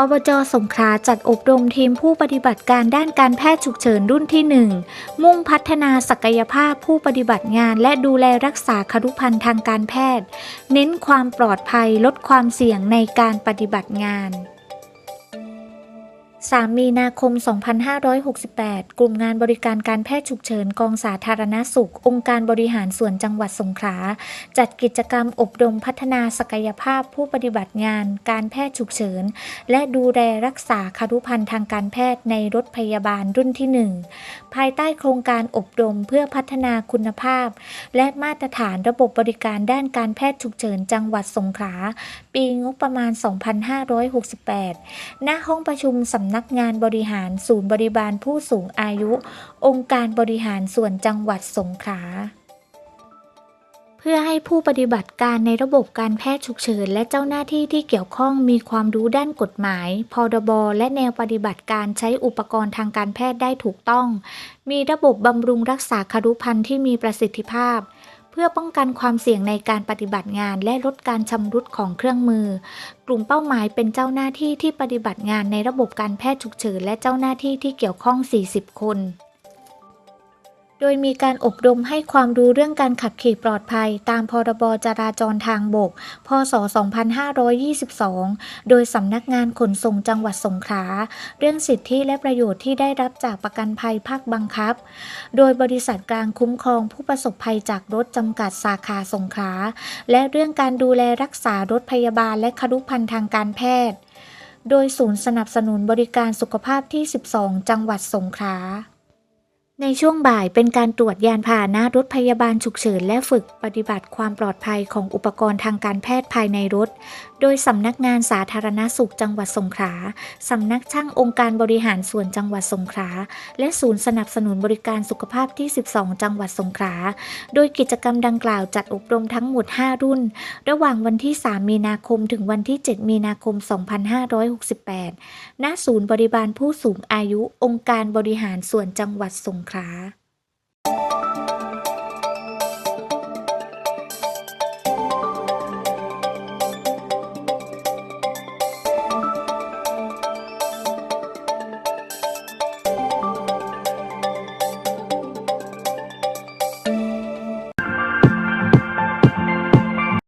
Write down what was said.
อบจสงขลาจัดอบรมทีมผู้ปฏิบัติการด้านการแพทย์ฉุกเฉินรุ่นที่ 1 มุ่งพัฒนาศักยภาพผู้ปฏิบัติงาน และดูแลรักษาครุพันธ์ทางการแพทย์ เน้นความปลอดภัยลดความเสี่ยงในการปฏิบัติงาน 3 มีนาคม 2568 กลุ่มงานบริการการแพทย์ฉุกเฉินกองสาธารณสุข องค์การบริหารส่วนจังหวัดสงขลา จัดกิจกรรมอบรมพัฒนาศักยภาพผู้ปฏิบัติงาน การแพทย์ฉุกเฉิน และดูแลรักษาคารุพันธ์ทางการแพทย์ในรถพยาบาลรุ่นที่ 1 ภายใต้โครงการอบรมเพื่อพัฒนาคุณภาพ และมาตรฐานระบบบริการด้านการแพทย์ฉุกเฉินจังหวัดสงขลาปีงบประมาณ 2568 ณห้องประชุมสำนักงานบริหารศูนย์บริบาลผู้สูงอายุ องค์การบริหารส่วนจังหวัดสงขลาเพื่อให้ผู้ปฏิบัติการในระบบการแพทย์ฉุกเฉิน และเจ้าหน้าที่ที่เกี่ยวข้องมีความรู้ด้านกฎหมาย พรบ และแนวปฏิบัติการใช้อุปกรณ์ทางการแพทย์ได้ถูกต้อง มีระบบบำรุงรักษาคารุพันธ์ที่มีประสิทธิภาพ เพื่อป้องกันความเสี่ยงในการปฏิบัติงานและลดการชำรุดของเครื่องมือ กลุ่มเป้าหมายเป็นเจ้าหน้าที่ที่ปฏิบัติงานในระบบการแพทย์ฉุกเฉินและเจ้าหน้าที่ที่เกี่ยวข้อง 40 คน โดยมีการอบรมให้ความรู้เรื่องการขับขี่ปลอดภัย ตามพรบจราจรทางบก พศ 2522 โดยสำนักงานขนส่งจังหวัดสงขลา เรื่องสิทธิและประโยชน์ที่ได้รับจากประกันภัยภาคบังคับ โดยบริษัทกลางคุ้มครองผู้ประสบภัยจากรถจำกัดสาขาสงขลา และเรื่องการดูแลรักษารถพยาบาลและครุพันธ์ทางการแพทย์ โดยศูนย์สนับสนุนบริการสุขภาพที่ 12 จังหวัดสงขลา ในช่วงบ่ายเป็นการตรวจยานพาหนะรถพยาบาลฉุกเฉินและฝึกปฏิบัติความปลอดภัยของอุปกรณ์ทางการแพทย์ภายในรถ โดยสำนักงานสาธารณสุขจังหวัดสงขลาสำนักช่างองค์การบริหารส่วนจังหวัดสงขลาและศูนย์สนับสนุนบริการสุขภาพที่ 12 จังหวัดสงขลาโดยกิจกรรมดังกล่าวจัดอบรมทั้งหมด 5 รุ่น ระหว่างวันที่ 3 มีนาคมถึงวันที่ 7 มีนาคม 2568 ณ ศูนย์บริบาลผู้สูงอายุองค์การบริหารส่วนจังหวัดสงขลานะคะ